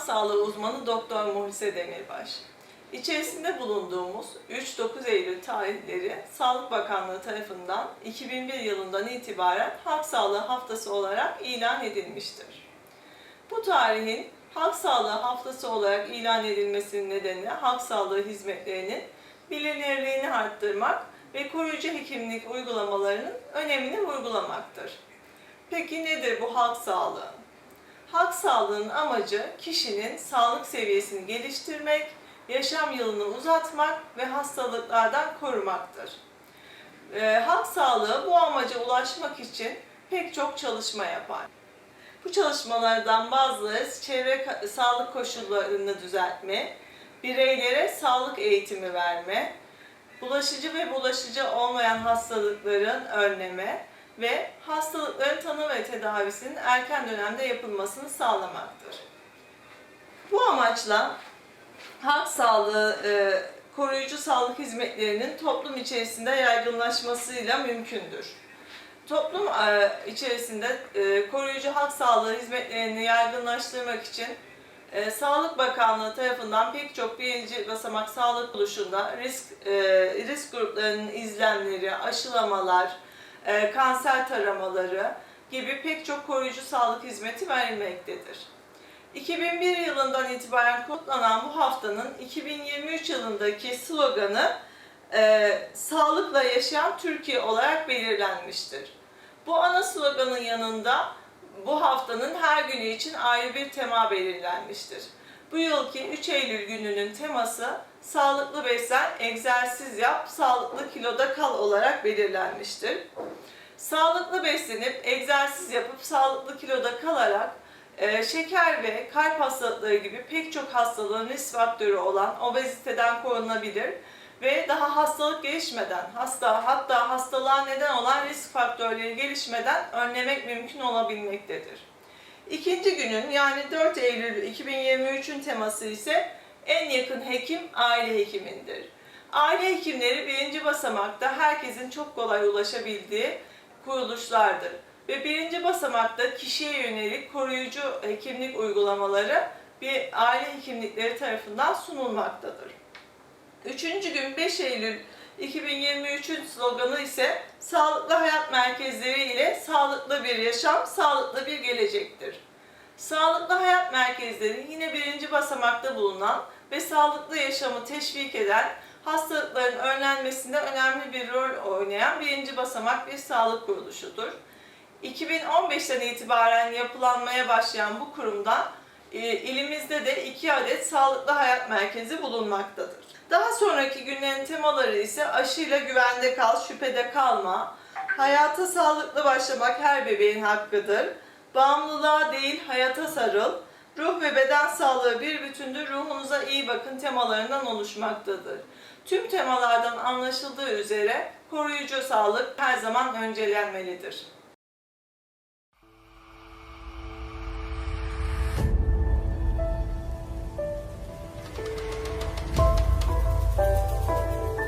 sağlığı uzmanı Doktor Muhise Demirbaş. İçerisinde bulunduğumuz 3-9 Eylül tarihleri Sağlık Bakanlığı tarafından 2001 yılından itibaren Halk Sağlığı Haftası olarak ilan edilmiştir. Bu tarihin Halk Sağlığı Haftası olarak ilan edilmesinin nedeni halk sağlığı hizmetlerinin bilinirliğini arttırmak ve koruyucu hekimlik uygulamalarının önemini vurgulamaktır. Peki nedir bu halk sağlığı? Halk sağlığının amacı kişinin sağlık seviyesini geliştirmek, yaşam yılını uzatmak ve hastalıklardan korumaktır. Ee, halk sağlığı bu amaca ulaşmak için pek çok çalışma yapar. Bu çalışmalardan bazıları çevre sağlık koşullarını düzeltme, bireylere sağlık eğitimi verme, bulaşıcı ve bulaşıcı olmayan hastalıkların önleme ve hastalıkların tanı ve tedavisinin erken dönemde yapılmasını sağlamaktır. Bu amaçla halk sağlığı e, koruyucu sağlık hizmetlerinin toplum içerisinde yaygınlaşmasıyla mümkündür. Toplum e, içerisinde e, koruyucu halk sağlığı hizmetlerini yaygınlaştırmak için e, Sağlık Bakanlığı tarafından pek çok birinci basamak sağlık buluşunda risk e, risk gruplarının izlemleri, aşılamalar, e, kanser taramaları gibi pek çok koruyucu sağlık hizmeti verilmektedir. 2001 yılından itibaren kutlanan bu haftanın 2023 yılındaki sloganı e, sağlıkla yaşayan Türkiye olarak belirlenmiştir. Bu ana sloganın yanında bu haftanın her günü için ayrı bir tema belirlenmiştir. Bu yılki 3 Eylül gününün teması sağlıklı beslen, egzersiz yap, sağlıklı kiloda kal olarak belirlenmiştir. Sağlıklı beslenip, egzersiz yapıp, sağlıklı kiloda kalarak e, şeker ve kalp hastalıkları gibi pek çok hastalığın risk faktörü olan obeziteden korunabilir ve daha hastalık gelişmeden, hasta hatta hastalığa neden olan risk faktörleri gelişmeden önlemek mümkün olabilmektedir. İkinci günün yani 4 Eylül 2023'ün teması ise en yakın hekim aile hekimindir. Aile hekimleri birinci basamakta herkesin çok kolay ulaşabildiği kuruluşlardır. Ve birinci basamakta kişiye yönelik koruyucu hekimlik uygulamaları bir aile hekimlikleri tarafından sunulmaktadır. Üçüncü gün 5 Eylül 2023'ün sloganı ise Sağlıklı Merkezleri ile Sağlıklı Bir Yaşam, Sağlıklı Bir Gelecektir. Sağlıklı Hayat Merkezleri yine birinci basamakta bulunan ve sağlıklı yaşamı teşvik eden, hastalıkların önlenmesinde önemli bir rol oynayan birinci basamak bir sağlık kuruluşudur. 2015'ten itibaren yapılanmaya başlayan bu kurumda e, ilimizde de iki adet sağlıklı hayat merkezi bulunmaktadır. Daha sonraki günlerin temaları ise aşıyla güvende kal, şüphede kalma, hayata sağlıklı başlamak her bebeğin hakkıdır, bağımlılığa değil hayata sarıl, ruh ve beden sağlığı bir bütündür, ruhunuza iyi bakın temalarından oluşmaktadır. Tüm temalardan anlaşıldığı üzere koruyucu sağlık her zaman öncelenmelidir.